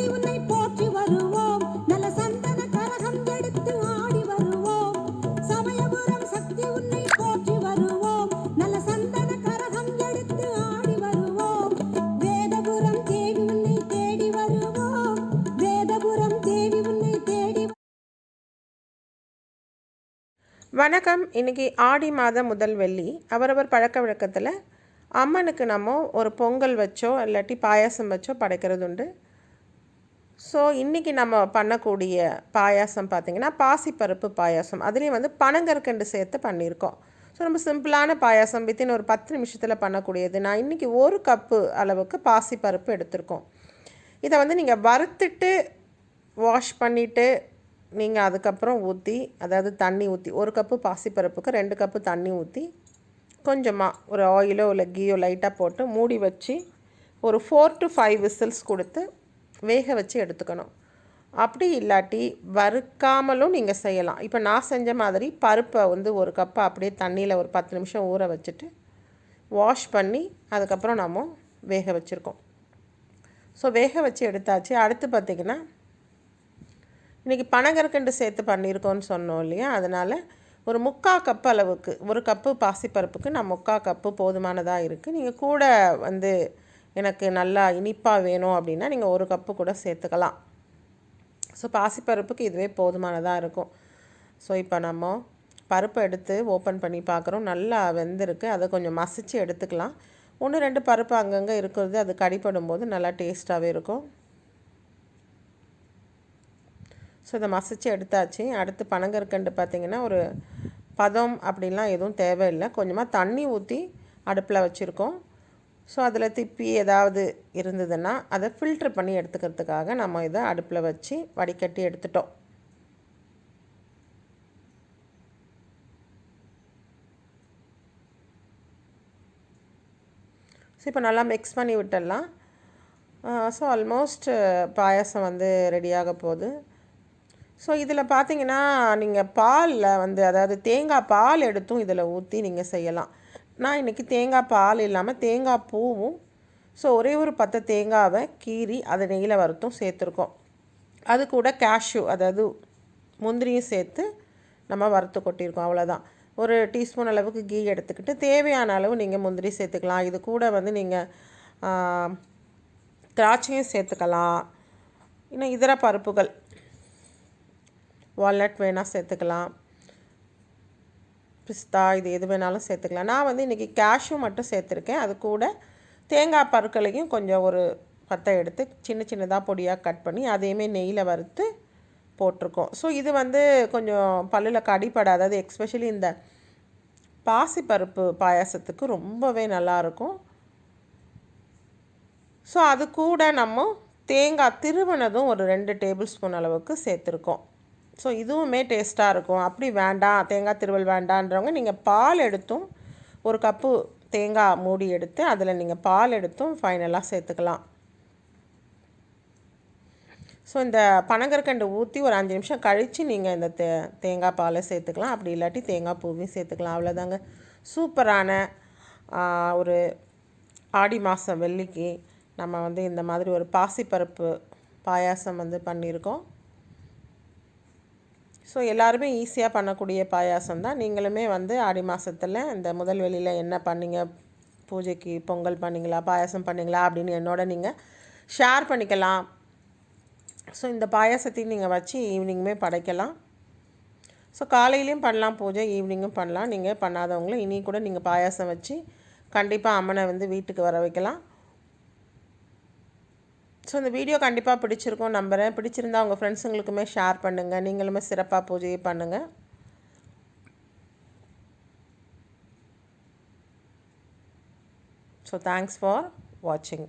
உன்னை போற்றி வருவோம். நல்ல சந்தன கரகம் எடுத்து ஆடி வருவோம். சமயபுரம் சக்தி உன்னை போற்றி வருவோம். நல்ல சந்தன கரகம் எடுத்து ஆடி வருவோம். வேதபுரம் தேவி உன்னை தேடி வருவோம். வேதபுரம் தேவி உன்னை தேடி வணக்கம். இன்னைக்கு ஆடி மாதம் முதல் வெள்ளி. அவரவர் பழக்க வழக்கத்தில் அம்மனுக்கு நம்ம ஒரு பொங்கல் வச்சோ இல்லாட்டி பாயாசம் வச்சோ படைக்கிறது உண்டு ஸோ இன்றைக்கி நம்ம பண்ணக்கூடிய பாயாசம் பார்த்திங்கன்னா பாசிப்பருப்பு பாயாசம். அதுலேயும் வந்து பனங்கற்கண்டு சேர்த்து பண்ணியிருக்கோம். ஸோ ரொம்ப சிம்பிளான பாயாசம். வித்தின் ஒரு பத்து நிமிஷத்தில் பண்ணக்கூடியது. நான் இன்றைக்கி ஒரு கப்பு அளவுக்கு பாசிப்பருப்பு எடுத்திருக்கோம். இதை வந்து நீங்கள் வறுத்துட்டு வாஷ் பண்ணிவிட்டு நீங்கள் அதுக்கப்புறம் ஊற்றி அதாவது தண்ணி ஊற்றி ஒரு கப்பு பாசிப்பருப்புக்கு ரெண்டு கப்பு தண்ணி ஊற்றி கொஞ்சமாக ஒரு ஆயிலோ இல்லை கீயோ லைட்டாக போட்டு மூடி வச்சு ஒரு ஃபோர் டு ஃபைவ் விசில்ஸ் கொடுத்து வேக வச்சு எடுத்துக்கணும். அப்படி இல்லாட்டி வறுக்காமலும் நீங்கள் செய்யலாம். இப்போ நான் செஞ்ச மாதிரி பருப்பை வந்து ஒரு கப்பை அப்படியே தண்ணியில் ஒரு பத்து நிமிஷம் ஊற வச்சுட்டு வாஷ் பண்ணி அதுக்கப்புறம் நம்ம வேக வச்சுருக்கோம். ஸோ வேக வச்சு எடுத்தாச்சு. அடுத்து பார்த்திங்கன்னா இன்றைக்கி பனங்கற்கண்டு சேர்த்து பண்ணியிருக்கோன்னு சொன்னோம் இல்லையா? அதனால் ஒரு முக்கால் கப்பு அளவுக்கு ஒரு கப்பு பாசிப்பருப்புக்கு நான் முக்கால் கப்பு போதுமானதாக இருக்குது நீங்கள் கூட வந்து எனக்கு நல்லா இனிப்பாக வேணும் அப்படின்னா நீங்கள் ஒரு கப்பு கூட சேர்த்துக்கலாம். ஸோ பாசிப்பருப்புக்கு இதுவே போதுமானதாக இருக்கும். ஸோ இப்போ நம்ம பருப்பை எடுத்து ஓப்பன் பண்ணி பார்க்குறோம் நல்லா வெந்திருக்கு. அதை கொஞ்சம் மசித்து எடுத்துக்கலாம். ஒன்று ரெண்டு பருப்பு அங்கங்கே இருக்கிறது அது கடிப்படும் போது நல்லா டேஸ்ட்டாகவே இருக்கும். ஸோ இதை மசித்து எடுத்தாச்சு. அடுத்து பனங்கற்கண்டு பார்த்திங்கன்னா ஒரு பதம் அப்படின்லாம் எதுவும் தேவையில்லை. கொஞ்சமாக தண்ணி ஊற்றி அடுப்பில் வச்சுருக்கோம். ஸோ அதில் திப்பி ஏதாவது இருந்ததுன்னா அதை ஃபில்ட்ரு பண்ணி எடுத்துக்கிறதுக்காக நம்ம இதை அடுப்பில் வச்சு வடிகட்டி எடுத்துட்டோம். ஸோ இப்போ நல்லா மிக்ஸ் பண்ணி விட்டுடலாம். ஸோ ஆல்மோஸ்ட் பாயாசம் வந்து ரெடியாக போகுது. ஸோ இதில் பார்த்தீங்கன்னா நீங்கள் பாலில் வந்து அதாவது தேங்காய் பால் எடுத்தும் இதில் ஊற்றி நீங்கள் செய்யலாம். நான் இன்றைக்கி தேங்காய் பால் இல்லாமல் தேங்காய் பூவும் ஸோ ஒரே ஒரு பத்து தேங்காவை கீறி அதை நெய்யில் வறுத்தும் சேர்த்துருக்கோம். அது கூட கேஷ்யூ அதாவது முந்திரியும் சேர்த்து நம்ம வறுத்து கொட்டியிருக்கோம் அவ்வளோதான் ஒரு டீஸ்பூன் அளவுக்கு கீ எடுத்துக்கிட்டு தேவையான அளவு நீங்கள் முந்திரி சேர்த்துக்கலாம். இது கூட வந்து நீங்கள் திராட்சையும் சேர்த்துக்கலாம். இன்னும் இதர பருப்புகள் வால்நட் வேணால் சேர்த்துக்கலாம். பிஸ்தா இது எது வேணாலும் சேர்த்துக்கலாம். நான் வந்து இன்றைக்கி கேஷ்யூ மட்டும் சேர்த்துருக்கேன். அது கூட தேங்காய் பருக்களையும் கொஞ்சம் ஒரு பத்தை எடுத்து சின்ன சின்னதாக பொடியாக கட் பண்ணி அதையுமே நெய்யில் வறுத்து போட்டிருக்கோம். ஸோ இது வந்து கொஞ்சம் பல்லில் கடிப்படாது. அதாவது எக்ஸ்பெஷலி இந்த பாசிப்பருப்பு பாயாசத்துக்கு ரொம்பவே நல்லாயிருக்கும். ஸோ அது கூட நம்ம தேங்காய் திருவனதும் ஒரு ரெண்டு டேபிள் ஸ்பூன் அளவுக்கு சேர்த்துருக்கோம். ஸோ இதுவுமே டேஸ்ட்டாக இருக்கும். அப்படி வேண்டாம். தேங்காய் திருவல் வேண்டான்றவங்க நீங்கள் பால் எடுத்தும் ஒரு கப்பு தேங்காய் மூடி எடுத்து அதில் நீங்கள் பால் எடுத்தும் ஃபைனலாக சேர்த்துக்கலாம். ஸோ இந்த பனங்கற்கண்டு ஊற்றி ஒரு அஞ்சு நிமிஷம் கழித்து நீங்கள் இந்த தே தேங்காய் பாலை சேர்த்துக்கலாம். அப்படி இல்லாட்டி தேங்காய் பூவையும் சேர்த்துக்கலாம். அவ்வளோதாங்க சூப்பரான ஒரு ஆடி மாதம் வெள்ளிக்கு நம்ம வந்து இந்த மாதிரி ஒரு பாசிப்பருப்பு பாயாசம் வந்து பண்ணியிருக்கோம். ஸோ எல்லாருமே ஈஸியாக பண்ணக்கூடிய பாயாசம் தான் நீங்களுமே வந்து ஆடி மாதத்தில் இந்த முதல் வெளியில் என்ன பண்ணீங்க? பூஜைக்கு பொங்கல் பண்ணிங்களா? பாயாசம் பண்ணிங்களா? அப்படின்னு என்னோட நீங்கள் ஷேர் பண்ணிக்கலாம். ஸோ இந்த பாயாசத்தையும் நீங்கள் வச்சு ஈவினிங்குமே படைக்கலாம். ஸோ காலையிலையும் பண்ணலாம் பூஜை ஈவினிங்கும் பண்ணலாம். நீங்கள் பண்ணாதவங்களும் இனி கூட நீங்கள் பாயாசம் வச்சு கண்டிப்பாக அம்மனை வந்து வீட்டுக்கு வர வைக்கலாம். ஸோ இந்த வீடியோ கண்டிப்பாக பிடிச்சிருக்கும் நம்புகிறேன் பிடிச்சிருந்தால் உங்கள் ஃப்ரெண்ட்ஸுங்களுக்குமே ஷேர் பண்ணுங்கள் நீங்களுமே சிறப்பாக பூஜையை பண்ணுங்கள் ஸோ தேங்க்ஸ் ஃபார் வாட்சிங்